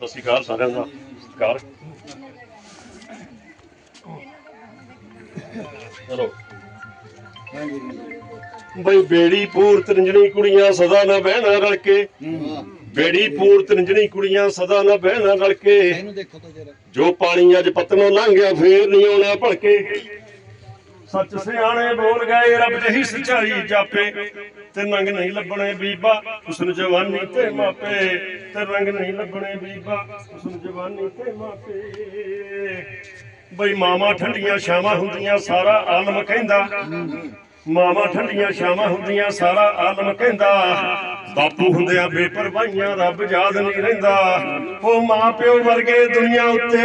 ਸਤਿ ਸ਼੍ਰੀ ਅਕਾਲ ਸਾਰਿਆਂ ਦਾ। ਸਤਿਕਾਰ। ਚਲੋ। ਬਈ ਬੇੜੀ ਪੂਰ ਤਰਿੰਜਣੀ ਕੁੜੀਆਂ ਸਦਾ ਨਾ ਬਹਿਣਾ ਰਲ ਕੇ। ਬੇੜੀ ਪੂਰ ਤਰਿੰਜਣੀ ਕੁੜੀਆਂ ਸਦਾ ਨਾ ਬਹਿਣਾ ਰਲ ਕੇ। ਜੋ ਪਾਣੀ ਅੱਜ ਪਤਨੋਂ ਲੰਘਿਆ ਫੇਰ ਨਹੀਂ ਆਉਣਾ ਭਲਕੇ ਸੱਚ ਸਿਆਣੇ ਬੋਲ ਗਏ, ਰੱਬ ਜਹੀ ਸਚਾਈ ਜਾਪੇ। ਤੇ ਰੰਗ ਨਹੀਂ ਲੱਭਣੇ ਬੀਬਾ, ਉਸਨ ਜਵਾਨੀ ਤੇ ਮਾਪੇ। ਤੇ ਰੰਗ ਨਹੀਂ ਲੱਭਣੇ ਬੀਬਾ, ਉਸਨ ਜਵਾਨੀ ਤੇ ਮਾਪੇ। ਬਈ ਮਾਮਾ ਠੰਡੀਆਂ ਛਾਵਾਂ ਹੁੰਦੀਆਂ, ਸਾਰਾ ਆਲਮ ਕਹਿੰਦਾ। ਮਾਮਾ ਠੰਡੀਆਂ ਛਾਵਾਂ ਹੁੰਦੀਆਂ, ਸਾਰਾ ਆਲਮ ਕਹਿੰਦਾ। ਬਾਪੂ ਹੁੰਦਿਆਂ ਬੇਪਰਵਾਹੀਆਂ ਰੱਬ ਯਾਦ ਨਹੀਂ ਰਹਿੰਦਾ। ਉਹ ਮਾਂ ਪਿਓ ਵਰਗੇ ਦੁਨੀਆ ਉੱਤੇ।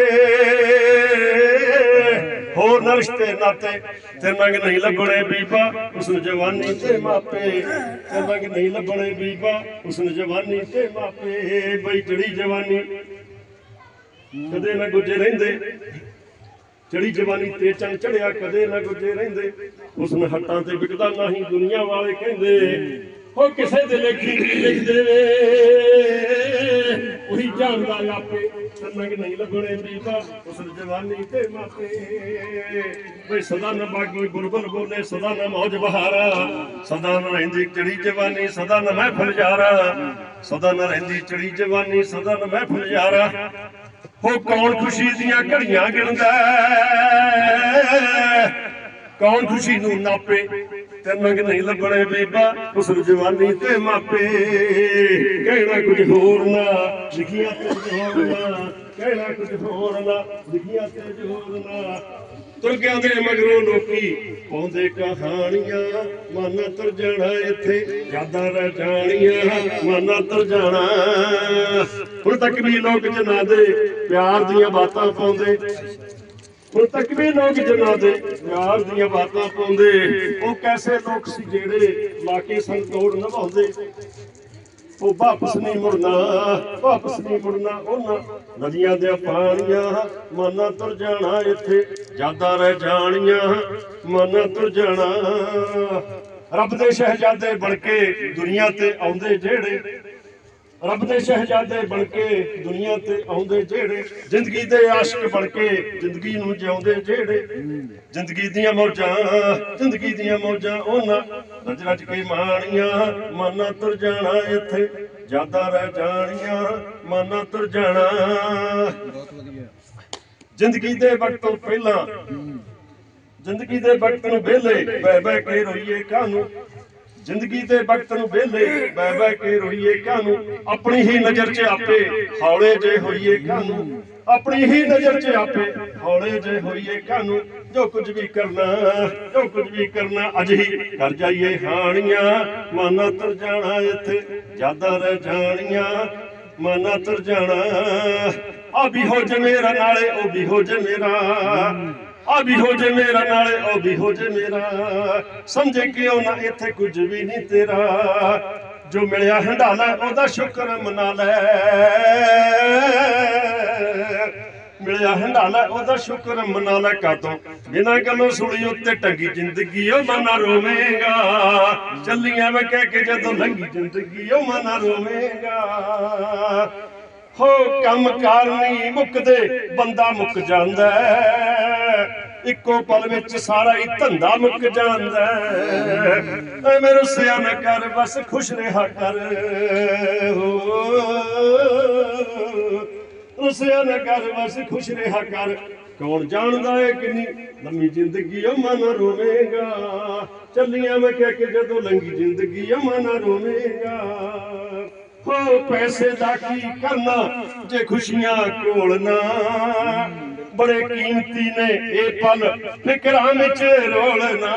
ਹੋਰ ਨਾ ਰਿਸ਼ਤੇ ਨਾਤੇ। ਤੇ ਰੰਗ ਨਹੀਂ ਲੱਭਣੇ ਬੀਬਾ ਉਸ ਨੂੰ ਜਵਾਨੀ ਤੇ ਮਾਪੇ। ਤੇ ਰੰਗ ਨਹੀਂ ਲੱਭਣੇ ਬੀਬਾ ਉਸ ਨੂੰ ਜਵਾਨੀ ਤੇ ਮਾਪੇ। ਬਈ ਜੜੀ ਜਵਾਨੀ। ਕਦੇ ਨਾ ਗੁੱਜੇ ਰਹਿੰਦੇ। ਚੜੀ ਜਵਾਨੀ ਤੇ ਚੰਨ ਚੜਿਆ ਕਦੇ ਨਾ ਗੁੱਜੇ ਰਹਿੰਦੇ। ਉਸ ਨੂੰ ਹੱਟਾਂ ਤੇ ਵਿਕਦਾ ਨਹੀਂ ਦੁਨੀਆ ਵਾਲੇ ਕਹਿੰਦੇ। ਹੋ ਕਿਸੇ ਦੇ ਲੇਖੀ ਨਹੀਂ ਲਿਖਦੇ ਉਹੀ ਜਾਣਦਾ ਆਪੇ। ਨੰਗ ਨਹੀਂ ਲੱਗਣੇ ਬੀਬਾ, ਉਸ ਜਵਾਨੀ ਤੇ ਮਾਪੇ। ਬਈ ਸਦਾ ਨਾ ਬਾਗੀ ਗੁਰਬਨ ਬੋਲੇ, ਸਦਾ ਨਾ ਮੌਜ ਬਹਾਰਾ। ਸਦਾ ਨਾ ਰਹਿੰਦੀ ਚੜੀ ਜਵਾਨੀ, ਸਦਾ ਨਾ ਮਹਿਫਲ ਜਾਰਾ ਸਦਾ ਨਾ ਰਹਿੰਦੀ ਚੜੀ ਜਵਾਨੀ, ਸਦਾ ਨਾ ਮਹਿਫਲ ਜਾਰਾ ਉਹ ਕੌਣ ਖੁਸ਼ੀ ਦੀਆਂ ਘੜੀਆਂ ਗਿਣਦਾ ਕੌਣ ਖੁਸ਼ੀ ਨੂੰ ਨਾਪੇ? ਤੇ ਨੰਗ ਨਹੀਂ ਲੱਭਣੇ ਬੀਬਾ ਉਸ ਜਵਾਨੀ ਤੇ ਮਾਪੇ। ਕਹਿਣਾ ਕੁਝ ਹੋਰ ਨਾ, ਲਿਖੀਆਂ ਤੇ ਹੋਰ ਨਾ, ਕਹਿਣਾ ਕੁਝ ਹੋਰ ਨਾ, ਲਿਖੀਆਂ ਤੇ ਹੋਰ ਨਾ। ਤੁਰਕਿਆਂ ਦੇ ਮਗਰੋਂ ਲੋਕੀ ਪਾਉਂਦੇ ਕਹਾਣੀਆਂ, ਮਨ ਤਰ ਜਾਣਾ ਇੱਥੇ, ਯਾਦਾਂ ਰਹਿ ਜਾਣੀਆਂ, ਮਨ ਤਰ ਜਾਣਾ। ਹੁਣ ਤੱਕ ਵੀ ਲੋਕ ਜਨਾ ਦੇ ਪਿਆਰ ਦੀਆਂ ਬਾਤਾਂ ਪਾਉਂਦੇ ਹੁਣ ਤੱਕ ਵੀ ਲੋਕ ਜਨਾ ਦੇ ਦੀਆਂ ਬਾਤਾਂ ਪਾਉਂਦੇ ਉਹ ਕੈਸੇ ਲੋਕ ਸੀ ਜਿਹੜੇ ਲਾ ਸੰਤੋੜ ਨਿਭਾਉਂਦੇ? ਉਹ ਵਾਪਸ ਨਹੀਂ ਮੁੜਨਾ, ਵਾਪਸ ਨਹੀਂ ਮੁੜਨਾ ਉਹਨਾਂ ਨਦੀਆਂ ਦੇ ਪਾਣੀਆਂ। ਮਨਾਂ ਤੁਰ ਜਾਣਾ ਇੱਥੇ, ਯਾਦਾਂ ਰਹਿ ਜਾਣੀਆਂ। ਮਨਾਂ ਤੁਰ ਜਾਣਾ। ਰੱਬ ਦੇ ਸ਼ਹਿਜ਼ਾਦੇ ਬਣ ਕੇ ਦੁਨੀਆ ਤੇ ਆਉਂਦੇ ਜਿਹੜੇ ਰੱਬ ਦੇ ਸ਼ਹਿਜ਼ਾਦੇ ਬਣ ਕੇ ਦੁਨੀਆ ਤੇ ਆਉਂਦੇ ਜਿਹੜੇ, ਜ਼ਿੰਦਗੀ ਦੇ ਆਸ਼ਿਕ ਬਣ ਕੇ ਜ਼ਿੰਦਗੀ ਨੂੰ ਜਿਉਂਦੇ ਜਿਹੜੇ। ਜ਼ਿੰਦਗੀ ਦੀਆਂ ਮੌਜਾਂ, ਜ਼ਿੰਦਗੀ ਦੀਆਂ ਮੌਜਾਂ ਉਹਨਾਂ ਰਜ ਰਜ ਕੇ ਮਾਣੀਆਂ, ਮਨਾਂ ਤੁਰ ਜਾਣਾ ਇੱਥੇ, ਯਾਦਾਂ ਰਹਿ ਜਾਣੀਆਂ, ਮਨਾਂ ਤੁਰ ਜਾਣਾ। ਬਹੁਤ ਵਧੀਆ ਜ਼ਿੰਦਗੀ ਦੇ ਵਕਤ ਤੋਂ ਪਹਿਲਾਂ, ਜ਼ਿੰਦਗੀ ਦੇ ਵਕਤ ਨੂੰ ਵਿਹਲੇ ਬਹਿ ਬਹਿ ਕੇ ਰੋਈਏ ਕਾਹਨੂੰ? ਜ਼ਿੰਦਗੀ ਦੇ ਵਕਤ ਨੂੰ ਵਿਹਲੇ ਬਹਿ ਬਹਿ ਕੇ ਰੋਈਏ ਕਾਹਨੂੰ? ਆਪਣੀ ਹੀ ਨਜ਼ਰ 'ਚ ਆਪੇ ਹੌਲੇ ਜੇ ਹੋਈਏ ਕਾਹਨੂੰ? ਆਪਣੀ ਹੀ ਨਜ਼ਰ 'ਚ ਆਪੇ ਹੌਲੇ ਜੇ ਹੋਈਏ ਕਾਹਨੂੰ? ਜੋ ਕੁਝ ਵੀ ਕਰਨਾ, ਜੋ ਕੁਝ ਵੀ ਕਰਨਾ, ਅੱਜ ਹੀ ਕਰ ਜਾਈਏ ਹਾਣੀਆਂ। ਮਾਨਾ ਤਰ ਜਾਣਾ ਇੱਥੇ ਯਾਦਾਂ ਰਹਿ ਜਾਣੀਆਂ। ਮਾਨਾ ਤਰ ਜਾਣਾ ਆ ਵੀ ਹੋ ਜੇ ਮੇਰਾ ਨਾਲੇ, ਉਹ ਵੀ ਹੋ ਜੇ ਮੇਰਾ। ਆ ਵੀ ਹੋ ਜੇ ਮੇਰਾ ਨਾਲੇ ਉਹ ਵੀ ਹੋ ਜੇ ਮੇਰਾ। ਸਮਝੇ ਕਿਉਂ ਨਾ ਇੱਥੇ ਕੁਝ ਵੀ ਨਹੀਂ ਤੇਰਾ। ਜੋ ਮਿਲਿਆ ਹੰਡਾਲਾ, ਉਹਦਾ ਸ਼ੁਕਰ ਮਨਾ ਲੈ। ਮਿਲਿਆ ਹੰਡਾਲਾ, ਉਹਦਾ ਸ਼ੁਕਰ ਮਨਾ ਲੈ ਕਾਤੋਂ? ਬਿਨਾਂ ਗੱਲੋਂ ਸੁਣੀ ਉੱਤੇ ਟੰਗੀ ਜ਼ਿੰਦਗੀ, ਉਹ ਮਨਾ ਰੋਵੇਂਗਾ। ਚੱਲੀਆਂ ਮੈਂ ਕਹਿ ਕੇ ਜਦੋਂ ਲੰਗੀ ਜ਼ਿੰਦਗੀ, ਉਹ ਮਨਾ ਰੋਵੇਂਗਾ। ਹੋ ਕੰਮ ਕਾਰ ਨਹੀਂ ਮੁੱਕਦੇ, ਬੰਦਾ ਮੁੱਕ ਜਾਂਦਾ। ਇੱਕੋ ਪਲ ਵਿੱਚ ਸਾਰਾ ਹੀ ਧੰਦਾ ਮੁੱਕ ਜਾਂਦਾ ਹੈ। ਐ ਮੇਰੇ ਰੁੱਸਿਆ ਨਾ ਕਰ, ਬਸ ਖੁਸ਼ ਰਿਹਾ ਕਰ। ਰੁੱਸਿਆ ਨਾ ਕਰ, ਬਸ ਖੁਸ਼ ਰਿਹਾ ਕਰ। ਕੌਣ ਜਾਣਦਾ ਏ ਕਿੰਨੀ ਲੰਮੀ ਜ਼ਿੰਦਗੀ ਉਹ ਮਨ ਰੋਵੇਗਾ। ਚੱਲੀਆਂ ਮੈਂ ਕਹਿ ਕੇ ਜਦੋਂ ਲੰਗੀ ਜ਼ਿੰਦਗੀ ਉਹ ਮਨ ਰੋਵੇਗਾ। ਹੋ, ਪੈਸੇ ਦਾ ਕੀ ਕਰਨਾ, ਜੇ ਖੁਸ਼ੀਆਂ ਕੋਲ ਨਾ। ਬੜੇ ਕੀਮਤੀ ਨੇ ਇਹ ਪਲ। ਫਿਕਰਾਂ ਵਿੱਚ ਰੋਲਣਾ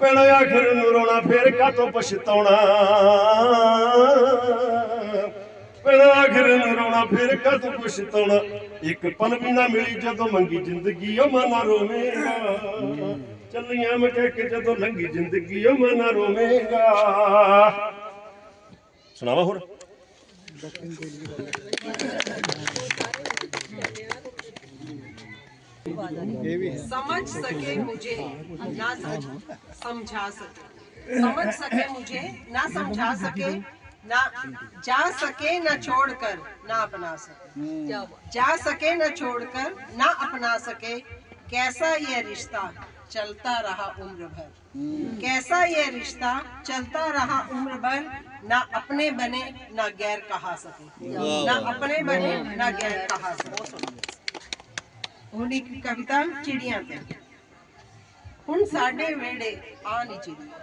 ਪੈਣਾ ਆਖਰ ਨੂੰ ਰੋਣਾ, ਫੇਰ ਕਾਤੋਂ ਪਛਤਾਉਣਾ? ਪੈਣਾ ਆਖਰ ਨੂੰ ਰੋਣਾ, ਫੇਰ ਕਾਤੋਂ ਪਛਤਾਉਣਾ? ਇੱਕ ਪਲ ਵੀ ਨਾ ਮਿਲੀ ਜਦੋਂ ਮੰਗੀ ਜ਼ਿੰਦਗੀ, ਉਹ ਮਨਾ ਰੋਵੇਗਾ। ਚੱਲੀਆਂ ਮੈਂ ਕੇ ਜਦੋਂ ਲੰਗੀ ਜ਼ਿੰਦਗੀ, ਉਹ ਮਨਾ ਰੋਵੇਗਾ। ਸੁਣਾਵਾ ਹੋਰ? समझ सके मुझे ना समझ समझा सके। समझ सके मुझे ना समझा सके ना जा सके न छोड़कर ना अपना सके। जा सके न छोड़कर ना अपना सके। कैसा ये रिश्ता चलता रहा उम्र भर? कैसा ये रिश्ता चलता रहा उम्र भर? ना अपने बने ना गैर कहा सके। ना अपने बने ना गैर कहा सके। ਹੁਣ ਇੱਕ ਕਵਿਤਾ ਚਿੜੀਆਂ ਤੇ। ਹੁਣ ਸਾਡੇ ਵੇੜੇ ਆ ਨੀ ਚਿੜੀਏ।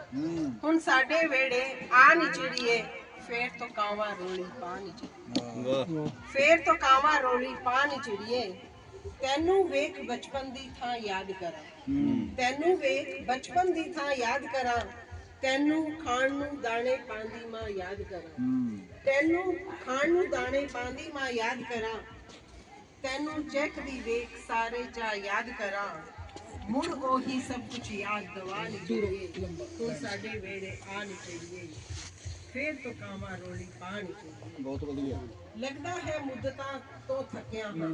ਹੁਣ ਸਾਡੇ ਵੇੜੇ ਆ ਨੀ ਚਿੜੀਏ ਫੇਰ ਤੋਂ ਕਾਵਾ ਰੋਲੀ ਪਾ ਨੀ ਚਿੜੀਏ। ਫੇਰ ਤੋਂ ਕਾਵਾ ਰੋਲੀ ਪਾ ਨੀ ਚਿੜੀਏ। ਤੈਨੂੰ ਵੇਖ ਬਚਪਨ ਦੀ ਥਾਂ ਯਾਦ ਕਰਾਂ। ਤੈਨੂੰ ਵੇਖ ਬਚਪਨ ਦੀ ਥਾਂ ਯਾਦ ਕਰਾਂ। ਤੈਨੂੰ ਖਾਣ ਨੂੰ ਦਾਣੇ ਪਾਉਂਦੀ ਮਾਂ ਯਾਦ ਕਰਾਂ। ਤੈਨੂੰ ਖਾਣ ਨੂੰ ਦਾਣੇ ਪਾਉਂਦੀ ਮਾਂ ਯਾਦ ਕਰਾਂ। ਤੈਨੂੰ ਚੈੱਕਦੀ ਵੇਖ ਸਾਰੇ ਚਾ ਯਾਦ ਕਰਾਂ। ਮੁੜ ਉਹੀ ਸਭ ਕੁਝ ਯਾਦ ਦਵਾ ਨਿਕਲੀਏ ਤੂੰ ਸਾਡੇ ਵੇੜੇ ਆ ਨਿਕਲੀਏ ਫੇਰ ਤੋਂ ਕਾਮਾ ਰੋਲੀ ਪਾ ਨਿਕਲੀਏ ਬਹੁਤ ਵਧੀਆ ਲੱਗਦਾ ਹੈ ਮੁੱਦਤਾਂ ਤੋਂ ਥੱਕਿਆ ਹਾਂ।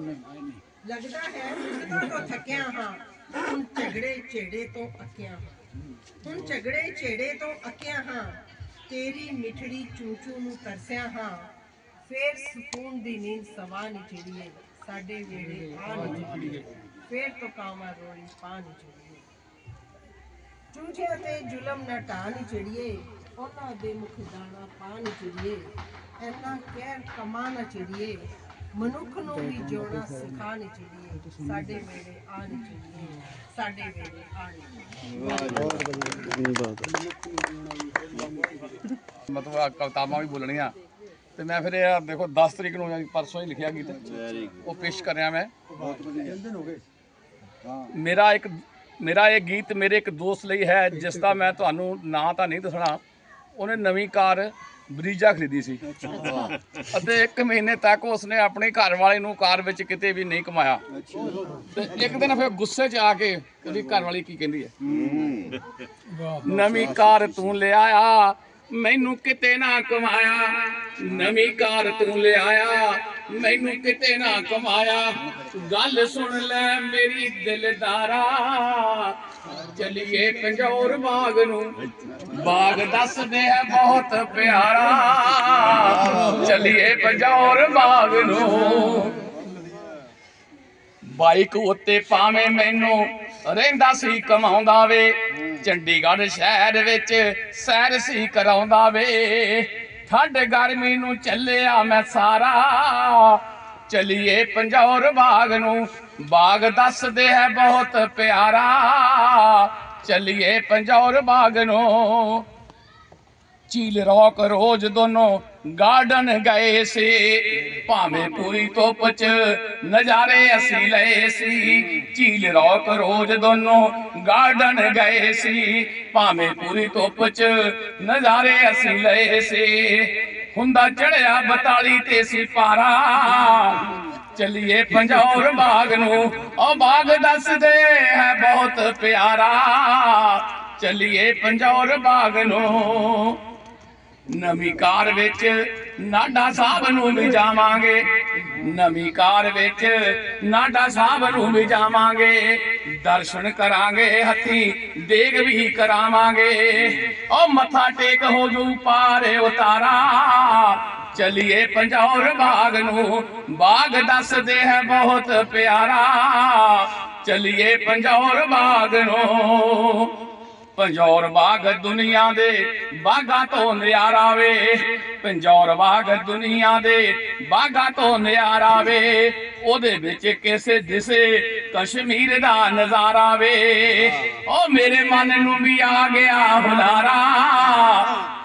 ਲੱਗਦਾ ਹੈ ਮੁੱਦਤਾਂ ਤੋਂ ਥੱਕਿਆ ਹਾਂ। ਹੁਣ ਝਗੜੇ ਝੇੜੇ ਤੋਂ ਅੱਕਿਆ ਹਾਂ। ਹੁਣ ਝਗੜੇ ਝੇੜੇ ਤੋਂ ਅੱਕਿਆ ਹਾਂ। ਤੇਰੀ ਮਿਠੜੀ ਚੂਚੂ ਨੂੰ ਤਰਸਿਆ ਹਾਂ। ਫੇਰ ਸਕੂਨ ਦੀ ਨੀਂਦ ਸਵਾ ਨੀ ਚਿੜੀਏ ਸਾਡੇ ਵੇੜੇ ਆ ਨੀ ਚਿੜੀਏ ਫੇਰ ਤੋਂ ਕਾਮਾ ਰੋਲੀ ਪਾ ਨੀ ਚਿੜੀਏ। ਚੂਚਿਆਂ ਤੇ ਜ਼ੁਲਮ ਨਾ ਨੀ ਚਿੜੀਏ ਉਹਨਾਂ ਦੇ ਮੁਖ ਦਾਣਾ ਪਾ ਨੀ ਚਿੜੀਏ। ਐਨਾ ਕਹਿਰ ਕਮਾ ਨਾ ਚਿੜੀਏ ਮਨੁੱਖ ਨੂੰ ਵੀ ਜਿਉਣਾ ਸਿਖਾ ਨੀ ਚਿੜੀਏ। ਸਾਡੇ ਵੇੜੇ ਆ ਨੀ ਚਿੜੀਏ ਸਾਡੇ ਵੇੜੇ ਆ ਨੀ ਚਿੜੀਏ ਮਤਲਬ ਆਹ ਕਵਿਤਾਵਾਂ ਵੀ ਬੋਲਣੀਆਂ। ਤੇ ਮੈਂ ਫਿਰ ਇਹ ਦੇਖੋ 10 ਤਰੀਕ ਨੂੰ ਜਾਂ ਪਰਸੋਂ ਹੀ ਲਿਖਿਆ ਗੀਤ। ਉਹ ਪੇਸ਼ ਕਰਿਆ ਮੈਂ। ਬਹੁਤ ਵਧੀਆ। ਦਿਨ ਹੋ ਗਏ। ਹਾਂ। ਮੇਰਾ ਇੱਕ ਮੇਰਾ ਇਹ ਗੀਤ ਮੇਰੇ ਇੱਕ ਦੋਸਤ ਲਈ ਹੈ ਜਿਸ ਦਾ ਮੈਂ ਤੁਹਾਨੂੰ ਨਾਂ ਤਾਂ ਨਹੀਂ ਦੱਸਣਾ। ਉਹਨੇ ਨਵੀਂ ਕਾਰ ਬਰੀਜਾ ਖਰੀਦੀ ਸੀ। ਅਤੇ ਇੱਕ ਮਹੀਨੇ ਤੱਕ ਉਸਨੇ ਆਪਣੇ ਘਰ ਵਾਲੇ ਨੂੰ ਕਾਰ ਵਿੱਚ ਕਿਤੇ ਵੀ ਨਹੀਂ ਕਮਾਇਆ। ਤੇ ਇੱਕ ਦਿਨ ਫਿਰ ਗੁੱਸੇ 'ਚ ਆ ਕੇ ਉਹਦੀ ਘਰ ਵਾਲੀ ਕੀ ਕਹਿੰਦੀ ਹੈ? ਨਵੀਂ ਕਾਰ ਤੂੰ ਲਿਆਇਆ ਮੈਨੂੰ ਕਿਤੇ ਨਾ ਕਮਾਇਆ, ਨਵੀਂ ਕਾਰ ਤੂੰ ਲਿਆਇਆ, ਮੈਨੂੰ ਕਿਤੇ ਨਾ ਕਮਾਇਆ। ਗੱਲ ਸੁਣ ਲੈ ਮੇਰੀ ਦਿਲਦਾਰਾ, ਚਲੀਏ ਪੰਜੌਰ ਬਾਗ ਨੂੰ। ਬਾਗ ਦੱਸਦੇ ਹੈ ਬਹੁਤ ਪਿਆਰਾ। ਚਲੀਏ ਪੰਜੌਰ ਬਾਗ ਨੂੰ। ਬਾਈਕ ਉੱਤੇ ਪਾਵੇਂ ਮੈਨੂੰ ਰਹਿੰਦਾ ਸੀ, ਕਮਾਉਂਦਾ ਵੇ। ਚੰਡੀਗੜ੍ਹ ਸ਼ਹਿਰ ਵਿੱਚ ਸੈਰ ਸੀ, ਕਰਾਉਂਦਾ ਵੇ। ਠੰਡ ਗਰਮੀ ਨੂੰ ਚੱਲਿਆ ਮੈਂ ਸਾਰਾ। ਚਲੀਏ ਪੰਜੌਰ ਬਾਗ ਨੂੰ। ਬਾਗ ਦੱਸਦੇ ਹੈ ਬਹੁਤ ਪਿਆਰਾ। ਚਲੀਏ ਪੰਜੌਰ ਬਾਗ ਨੂੰ। ਚੀਲ ਰੌਕ ਰੋਜ਼ ਦੋਨੋਂ ਗਾਰਡਨ ਗਏ ਸੀ। ਭਾਵੇਂ ਪੂਰੀ ਧੁੱਪ ਚ ਨਜ਼ਾਰੇ ਅਸੀਂ ਲਏ ਸੀ। ਚੀਲ ਰੌਕ, ਰੋਜ਼ ਦੋਨੋਂ ਗਾਰਡਨ ਗਏ ਸੀ। ਭਾਵੇਂ ਪੂਰੀ ਧੁੱਪ ਚ ਨਜ਼ਾਰੇ ਅਸੀਂ ਲਏ ਸੀ। ਹੁੰਦਾ ਚੜਿਆ 42 ਤੇ ਸੀ ਪਾਰਾ। ਚਲਿਏ ਪੰਜੌਰ ਬਾਗ ਨੂੰ, ਉਹ ਬਾਗ ਦੱਸਦੇ ਹੈ ਬਹੁਤ ਪਿਆਰਾ। ਚਲਿਏ ਪੰਜੌਰ ਬਾਗ ਨੂੰ ਨਵੀਂ ਕਾਰ ਵਿੱਚ ਨਾਡਾ ਸਾਹਿਬ ਨੂੰ ਵੀ ਜਾਵਾਂਗੇ। ਨਵੀਂ ਕਾਰ ਵਿੱਚ ਨਾਡਾ ਸਾਹਿਬ ਨੂੰ ਵੀ ਜਾਵਾਂਗੇ। ਦਰਸ਼ਨ ਕਰਾਂਗੇ, ਹੱਥੀ ਦੇਗ ਵੀ ਕਰਾਵਾਂਗੇ। ਉਹ ਮੱਥਾ ਟੇਕ ਹੋ ਜੂ ਪਾਰੇ ਉਤਾਰਾ। ਚਲਿਏ ਪੰਜੌਰ ਬਾਗ ਨੂੰ, ਬਾਗ ਦੱਸਦੇ ਹੈ ਬਹੁਤ ਪਿਆਰਾ। ਚਲਿਏ ਪੰਜੌਰ ਬਾਗ ਨੂੰ ਪੰਜੌਰ ਬਾਗ ਦੁਨੀਆ ਦੇ ਬਾਗਾਂ ਤੋਂ ਨਿਆਰਾ ਵੇ। ਪੰਜੌਰ ਬਾਗ ਦੁਨੀਆ ਦੇ ਬਾਗਾਂ ਤੋਂ ਨਿਆਰਾ ਵੇ। ਉਹਦੇ ਵਿੱਚ ਕਿਸੇ ਦਿਸੇ ਕਸ਼ਮੀਰ ਦਾ ਨਜ਼ਾਰਾ ਵੇ। ਉਹ ਮੇਰੇ ਮਨ ਨੂੰ ਵੀ ਆ ਗਿਆ ਹੁਲਾਰਾ।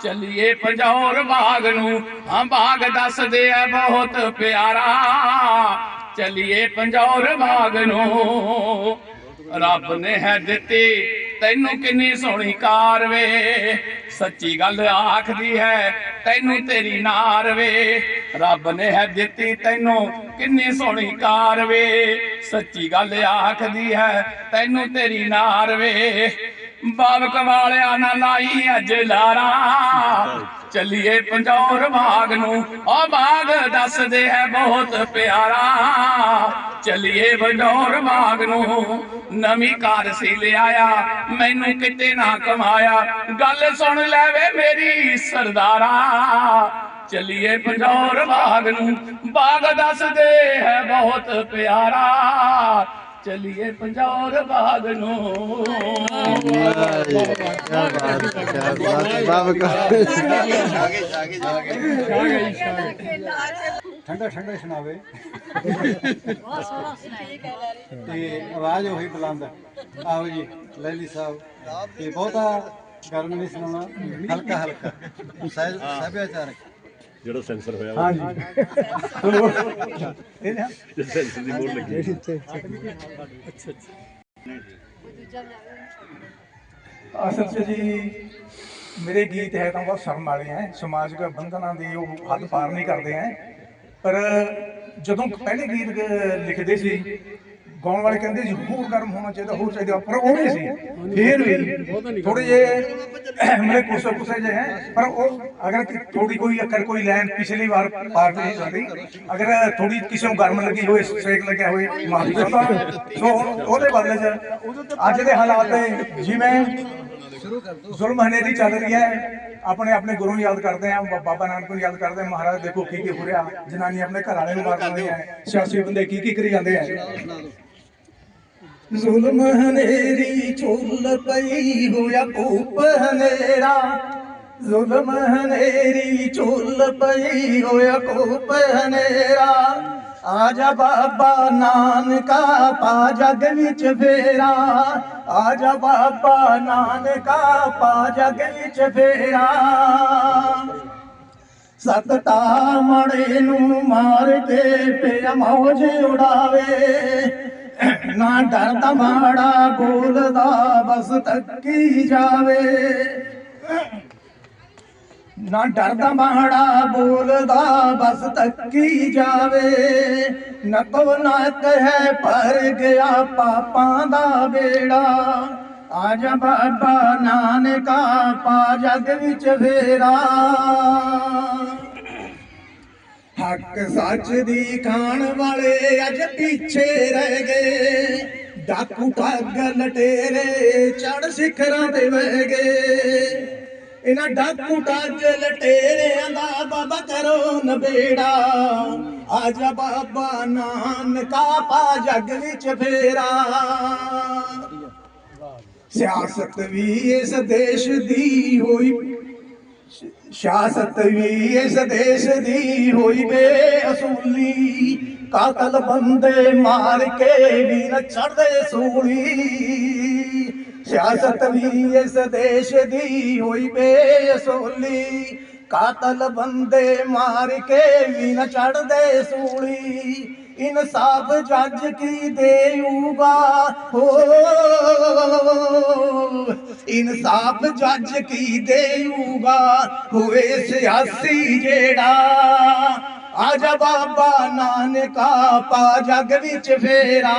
ਚੱਲੀਏ ਪੰਜੌਰ ਬਾਗ ਨੂੰ, ਹਾਂ ਬਾਗ ਦੱਸਦੇ ਆ ਬਹੁਤ ਪਿਆਰਾ। ਚੱਲੀਏ ਪੰਜੌਰ ਬਾਗ ਨੂੰ, ਰੱਬ ਨੇ ਹੈ ਦਿੱਤੀ ਤੈਨੂੰ ਕਿੰਨੀ ਸੋਹਣੀ ਕਾਰ ਵੇ? ਸੱਚੀ ਗੱਲ ਆਖਦੀ ਹੈ, ਤੈਨੂੰ ਤੇਰੀ ਨਾਰ ਵੇ। ਰੱਬ ਨੇ ਹੈ ਦਿੱਤੀ ਤੈਨੂੰ ਕਿੰਨੀ ਸੋਹਣੀ ਕਾਰ ਵੇ। ਸੱਚੀ ਗੱਲ ਆਖਦੀ ਹੈ, ਤੈਨੂੰ ਤੇਰੀ ਨਾਰ ਵੇ। ਬਾਬਕ ਵਾਲਿਆਂ ਨਾਲ ਲਾਈ ਅੱਜ ਲਾਰਾ। ਚੱਲੀਏ ਪੰਜੌਰ ਬਾਗ ਨੂੰ। ਉਹ ਬਾਗ ਦੱਸਦੇ ਹੈ ਬਹੁਤ ਪਿਆਰਾ। ਚੱਲੀਏ ਪੰਜੌਰ ਬਾਗ ਨੂੰ। ਨਵੀਂ ਕਾਰ ਸੀ ਲਿਆਇਆ, ਮੈਨੂੰ ਕਿਤੇ ਨਾ ਕਮਾਇਆ। ਗੱਲ ਸੁਣ ਲੈ ਵੇ ਮੇਰੀ ਸਰਦਾਰਾ। ਚੱਲੀਏ ਪੰਜੌਰ ਬਾਗ ਨੂੰ। ਬਾਗ ਦੱਸਦੇ ਹੈ ਬਹੁਤ ਪਿਆਰਾ। ਚੱਲੀਏ ਪੰਜੌਰ ਬਾਗ ਨੂੰ। ਠੰਡਾ ਠੰਡਾ ਸੁਣਾਵੇ। ਤੇ ਆਵਾਜ਼ ਉਹੀ ਬੁਲੰਦ ਆਓ ਜੀ ਲੈਲੀ ਸਾਹਿਬ। ਤੇ ਬਹੁਤਾ ਗਰਮ ਨਹੀਂ ਸੁਣਾਉਣਾ ਹਲਕਾ ਹਲਕਾ ਸੱਭਿਆਚਾਰਕ ਜਿਹੜਾ ਸੈਂਸਰ ਹੋਇਆ ਹਾਂਜੀ। ਜੇ ਸੈਂਸਰ ਦੀ ਮੋਹਰ ਲੱਗੀ। ਅਸਲ 'ਚ ਜੀ ਮੇਰੇ ਗੀਤ ਹੈ ਤਾਂ ਬਹੁਤ ਸ਼ਰਮ ਵਾਲੇ ਹੈ। ਸਮਾਜਿਕ ਬੰਧਨਾਂ ਦੇ ਉਹ ਹੱਦ ਪਾਰ ਨਹੀਂ ਕਰਦੇ ਹੈ। ਪਰ ਜਦੋਂ ਪਹਿਲੇ ਗੀਤ ਲਿਖਦੇ ਸੀ ਗਾਉਣ ਵਾਲੇ ਕਹਿੰਦੇ ਸੀ, ਹੋਰ ਗਰਮ ਹੋਣਾ ਚਾਹੀਦਾ, ਹੋਰ ਚਾਹੀਦਾ, ਪਰ ਉਹ ਨਹੀਂ ਸੀ। ਫੇਰ ਵੀ ਥੋੜੇ ਜੇ ਮੇਰੇ ਕੁਸੇ ਕੁਸੇ ਜੇ ਹੈ, ਪਰ ਉਹ ਅਗਰ ਥੋੜੀ ਕੋਈ ਅਕਰ ਕੋਈ ਲਾਈਨ ਪਿਛਲੀ ਵਾਰ ਪਾਰ ਨਹੀਂ ਜਾਂਦੀ ਅਗਰ ਥੋੜੀ ਕਿਸੇ ਨੂੰ ਗਰਮ ਲੱਗੀ ਹੋਏ ਸੇਕ ਲੱਗਿਆ ਹੋਏ ਮਾਫੀ ਚਾਹੁੰਦਾ। ਸੋ ਉਹਦੇ ਬਦਲੇ ਚ ਅੱਜ ਦੇ ਹਾਲਾਤ ਜਿਵੇਂ ਜ਼ੁਲਮ ਹਨੇਰੀ ਚੱਲ ਰਹੀ ਹੈ, ਆਪਣੇ ਆਪਣੇ ਗੁਰੂ ਨੂੰ ਯਾਦ ਕਰਦੇ ਆ ਬਾਬਾ ਨਾਨਕ ਨੂੰ ਯਾਦ ਕਰਦੇ ਆ ਮਹਾਰਾਜ ਦੇਖੋ ਕੀ ਕੀ ਹੋ ਰਿਹਾ ਜਨਾਨੀ ਆਪਣੇ ਘਰ ਵਾਲੇ ਨੂੰ ਮਾਰ ਦਿੰਦੀ ਹੈ ਸਿਆਸੀ ਬੰਦੇ ਕੀ ਕੀ ਕਰੀ ਜਾਂਦੇ ਆ। ਜ਼ੁਲਮ ਹਨੇਰੀ ਝੁੱਲ ਪਈ ਹੋਇਆ ਕੂਪ ਹਨੇਰਾ। ਜ਼ੁਲਮ ਹਨੇਰੀ ਝੁੱਲ ਪਈ ਹੋਇਆ ਕੂਪ ਹਨੇਰਾ। ਜਾ ਬਾਬਾ ਨਾਨਕਾ, ਪਾ ਜਗ ਵਿੱਚ ਫੇਰਾ। ਆ ਜਾ ਬਾਬਾ ਨਾਨਕਾ, ਪਾ ਜਗ ਵਿੱਚ ਫੇਰਾ। ਸਤਤਾ ਮੜੇ ਨੂੰ ਮਾਰ ਕੇ ਪਿਆ ਮੌਜ ਉਡਾਵੇ। ਨਾ ਡਰਦਾ ਮਾੜਾ ਬੋਲਦਾ ਬਸ ਤੱਕੀ ਜਾਵੇ। ਨਾ ਡਰਦਾ ਮਾੜਾ ਬੋਲਦਾ ਬਸ ਤੱਕੀ ਜਾਵੇ। ਨਕੋ ਨਕ ਹੈ ਪਰ ਗਿਆ ਪਾਪਾਂ ਦਾ ਬੇੜਾ। ਆਜਾ ਬਾਬਾ ਨਾਨਕਾ, ਪਾ ਜਗ ਵਿੱਚ ਫੇਰਾ। ਹੱਕ ਸੱਚ ਦੀ ਖਾਣ ਵਾਲੇ ਅੱਜ ਪਿੱਛੇ ਰਹਿ ਗਏ। ਡਾਕੂ ਠੱਗ ਲਟੇਰੇ ਚੜ ਸਿਖਰਾਂ ਤੇ ਵਹਿ ਗਏ। ਇਹਨਾਂ ਡਾਕੂ ਠੱਗ ਲਟੇਰਿਆਂ ਦਾ ਬਾਬਾ ਕਰੋ ਨਬੇੜਾ। ਆਜਾ ਬਾਬਾ ਨਾਨਕਾ, ਪਾ ਜਗ ਵਿੱਚ ਫੇਰਾ। ਸਿਆਸਤ ਵੀ ਇਸ ਦੇਸ਼ ਦੀ ਹੋਈ। ਸਿਆਸਤ ਵੀ ਇਸ ਦੇਸ਼ ਦੀ ਹੋਈ ਬੇਅਸੂਲੀ ਕਾਤਲ ਬੰਦੇ ਮਾਰ ਕੇ ਵੀ ਨ ਛੱਡਦੇ ਸੂਲੀ। ਸਿਆਸਤ ਵੀ ਇਸ ਦੇਸ਼ ਦੀ ਹੋਈ ਬੇਅਸੂਲੀ ਕਾਤਲ ਬੰਦੇ ਮਾਰ ਕੇ ਵੀ ਨਾ ਛੱਡਦੇ ਸੂਲੀ। ਇਨਸਾਫ ਜੱਜ ਕੀ ਦੇਊਗਾ? ਹੋ, ਇਨਸਾਫ ਜੱਜ ਕੀ ਦੇਊਗਾ? ਹੋਵੇ ਸਿਆਸੀ ਜਿਹੜਾ ਆਜਾ ਬਾਬਾ ਨਾਨਕਾ ਪਾ ਜਗ ਵਿੱਚ ਫੇਰਾ।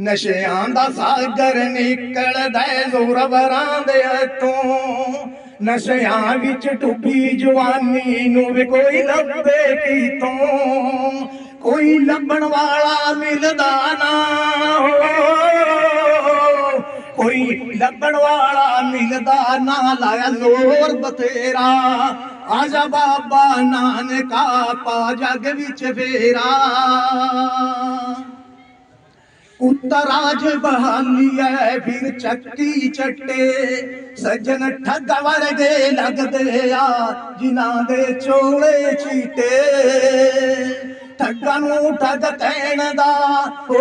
ਨਸ਼ਿਆਂ ਦਾ ਸਾਗਰ ਨਿਕਲਦਾ ਜ਼ੋਰਵਰਾਂ ਦੇ ਤੋਂ ਨਸ਼ਿਆਂ ਵਿੱਚ ਡੁੱਬੀ ਜਵਾਨੀ ਨੂੰ ਵੀ ਕੋਈ ਲੱਭੇ ਕੀਤੋਂ ਕੋਈ ਲੱਭਣ ਵਾਲਾ ਮਿਲਦਾ ਨਾ ਕੋਈ ਲੱਭਣ ਵਾਲਾ ਮਿਲਦਾ ਨਾ ਲਾਇਆ ਲੋਰ ਬਥੇਰਾ। ਆਜਾ ਬਾਬਾ ਨਾਨਕਾ, ਪਾ ਜਗ ਵਿੱਚ ਫੇਰਾ। ਉਤਰਾਜ ਬਹਾਲੀ ਐ ਫਿਰ ਚੱਕੀ ਚੱਟੇ। ਸੱਜਣ ਠੱਗ ਵਰਗੇ ਲੱਗਦੇ ਆ, ਜਿਨ੍ਹਾਂ ਦੇ ਚੋਲੇ ਚੀਟੇ। ਠੱਗਾਂ ਨੂੰ ਠੱਗ ਕਹਿਣ ਦਾ, ਓ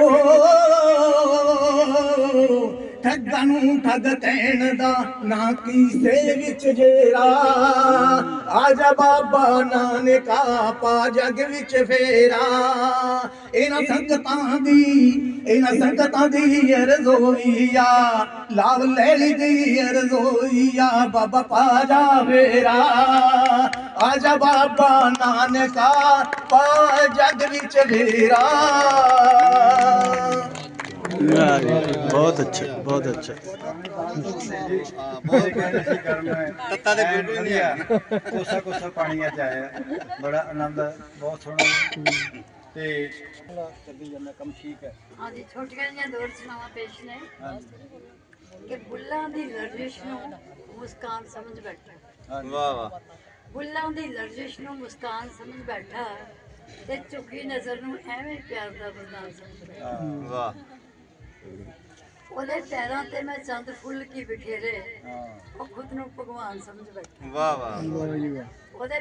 ਠੱਗਾਂ ਨੂੰ ਠੱਗ ਕਹਿਣ ਦਾ ਨਾ ਕਿਸੇ ਵਿੱਚ ਜੇਰਾ। ਆਜਾ ਬਾਬਾ ਨਾਨਕਾ ਪਾ ਜਗ ਵਿੱਚ ਫੇਰਾ। ਇਹਨਾਂ ਸੰਗਤਾਂ ਦੀ, ਇਹਨਾਂ ਸੰਗਤਾਂ ਦੀ ਅਰਜ਼ੋਈਆ। ਲਾਵ ਲੈਲੀ ਦੀ ਅਰਜ਼ੋਈਆ, ਬਾਬਾ ਪਾ ਜਾ ਫੇਰਾ। ਆਜਾ ਬਾਬਾ ਨਾਨਕਾ, ਪਾ ਜਗ ਵਿੱਚ ਫੇਰਾ। ਬਹੁਤ ਅੱਛਾ ਬਹੁਤ ਅੱਛਾ। ਬਹੁਤ ਕਹਿੰਦੇ ਗਰਮ ਹੈ ਤੱਤਾ ਦੇ ਬਿਲਕੁਲ ਨਹੀਂ ਆ। ਕੋਸਾ ਕੋਸਾ ਪਾਣੀ ਅੱਜ ਆਇਆ ਬੜਾ ਆਨੰਦ ਬਹੁਤ ਸੋਹਣਾ। ਤੇ ਚੱਲੀ ਜਾਂਦਾ ਕੰਮ ਠੀਕ ਹੈ। ਹਾਂਜੀ ਛੋਟੀਆਂ ਜਿਹੀਆਂ ਦੋ ਸੁਣਾਵਾ ਪੇਸ਼ ਨੇ। ਕਿ ਬੁੱਲਾਂ ਦੀ ਲਰਜ਼ਿਸ਼ ਨੂੰ ਮੁਸਕਾਨ ਸਮਝ ਬੈਠਾ। ਵਾਹ ਵਾਹ। ਬੁੱਲਾਂ ਦੀ ਲਰਜ਼ਿਸ਼ ਨੂੰ ਮੁਸਕਾਨ ਸਮਝ ਬੈਠਾ ਤੇ ਚੁੱਕੀ ਨਜ਼ਰ ਨੂੰ ਐਵੇਂ ਪਿਆਰ ਦਾ ਵਰਦਾਨ ਸਮਝ ਬੈਠਾ। ਵਾਹ। ਉਹਦੇ ਪੈਰਾਂ ਤੇ ਮੈਂ ਚੰਦ ਫੁੱਲ ਕੀ ਬਿਠੇਰੇ ਹਾਂ। ਉਹ ਖੁਦ ਨੂੰ ਭਗਵਾਨ ਸਮਝ ਬੈਠਾ। ਵਾਹ ਵਾਹ। ਉਹਦੇ